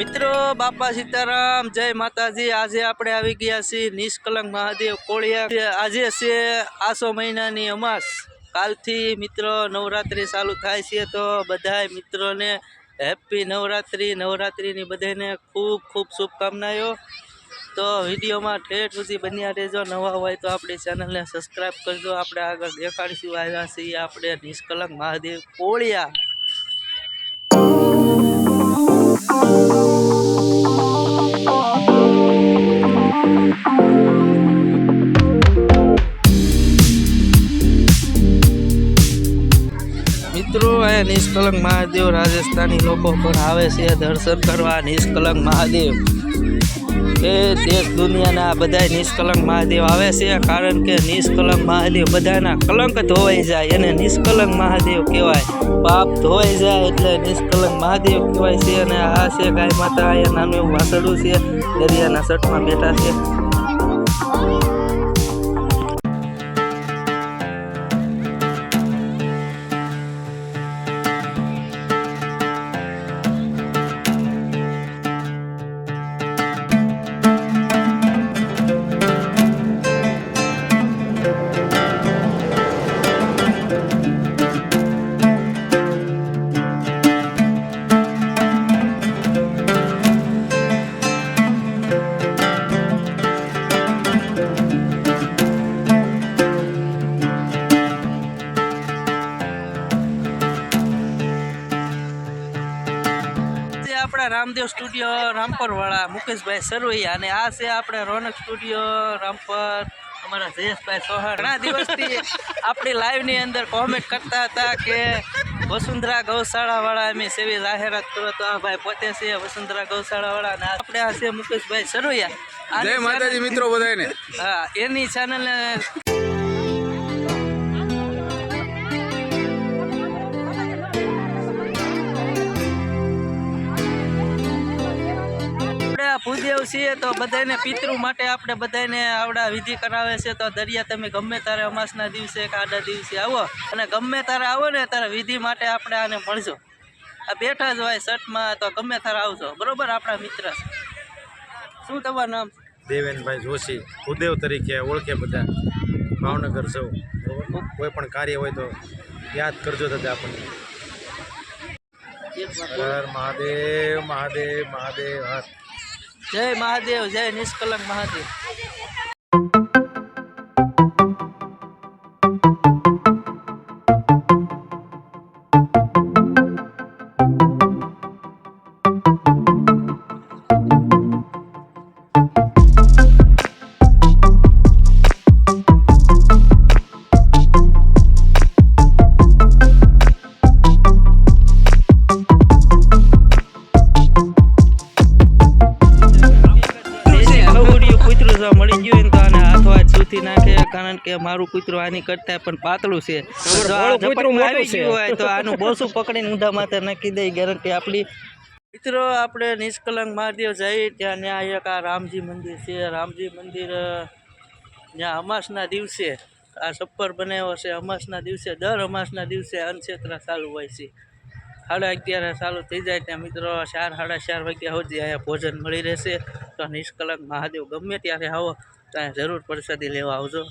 મિત્રો, બાપા સીતારામ, જય માતાજી. આજે આપણે આવી ગયા છીએ નિષ્કલંક મહાદેવ કોળિયા. આજે છે આસો મહિનાની અમાસ. કાલથી મિત્રો નવરાત્રિ ચાલુ થાય છે તો બધાય મિત્રોને હેપી નવરાત્રિ. નવરાત્રિની બધાને ખૂબ ખૂબ શુભકામનાઓ. તો વિડીયોમાં ઠેઠ સુધી બન્યા રહેજો. નવા હોય તો આપણી ચેનલને સબસ્ક્રાઈબ કરજો. આપણે આગળ દેખાડીશું આવ્યા છીએ આપણે નિષ્કલંક મહાદેવ કોળિયા. મિત્રો અહીંયા નિષ્કલંક મહાદેવ રાજસ્થાની લોકો પણ આવે છે દર્શન કરવા. નિષ્કલંક મહાદેવ. એ દેશ દુનિયાના બધા નિષ્કલંક મહાદેવ આવે છે, કારણ કે નિષ્કલંક મહાદેવ બધાના કલંક ધોવાઈ જાય એને નિષ્કલંક મહાદેવ કહેવાય. પાપ ધોવાઈ જાય એટલે નિષ્કલંક મહાદેવ કહેવાય છે અને આ છે ગાય માતા, અહીંયા નાનું એવું વાસળું છે, દરિયાના સટમાં બેઠા છે. રામદેવ સ્ટુડિયો રામપરવાળા મુકેશભાઈ સરવૈયા અને આ છે આપણે રોનક સ્ટુડિયો રામપર અમારા જયેશભાઈ સોહર ઘણા દિવસથી આપણી લાઈવની અંદર કોમેન્ટ કરતા હતા કે વસુંધરા ગૌશાળા વાળા અમે સેવી જાહેરાત કરો તો આ ભાઈ પોતે છે વસુંધરા ગૌશાળા વાળા અને આપણે આ છે મુકેશભાઈ સરવૈયા આની જય માતાજી મિત્રો બધાને હા એની ચેનલને આ છીએ તો બધાને પિતૃ માટે આપણે બધાને આવડા વિધિ કરાવે છે તો દરિયા તમે ગમે તારે અમાસના દિવસે કે આડા દિવસે આવો અને ગમે તારે આવો ને તારે વિધિ માટે આપણે આને મળજો આ બેઠા જ હોય શર્ટમાં તો ગમે તારે આવજો. બરોબર આપણા મિત્ર? શું તમારું નામ? દેવેનભાઈ જોશી. ભૂદેવ તરીકે ઓળખે બધા. ભાવનગર સૌ? કોઈ પણ કાર્ય હોય તો યાદ કરજો દાદા આપણને. હર મહાદેવ મહાદેવ મહાદેવ હર. જય મહાદેવ જય નિષ્કલંક મહાદેવ. હાથો નાખે કારણ કે મારું કૂતરું આની કરતા પણ પાતળું છે. હોય તો આનું બોસું પકડીને ઊંધા માથે નાખી દઈ ગેરંટી આપણી મિત્રો આપણે નિષ્કલંક મહાદેવ જઈ ત્યાં ત્યાં એક આ રામજી મંદિર છે. રામજી મંદિર ત્યાં અમાસના દિવસે આ સપ્પર બનાવ્યો છે. અમાસના દિવસે દર અમાસના દિવસે અનક્ષેત્રા ચાલુ હોય છે. સાડા અગિયાર ચાલુ થઈ જાય ત્યાં મિત્રો ચાર સાડા ચાર વાગ્યા સુધી અહીંયા ભોજન મળી રહેશે. તો નિષ્કલંક મહાદેવ ગમે ત્યારે આવો. ત્યાં જરૂર પ્રસાદી લેવા આવજો.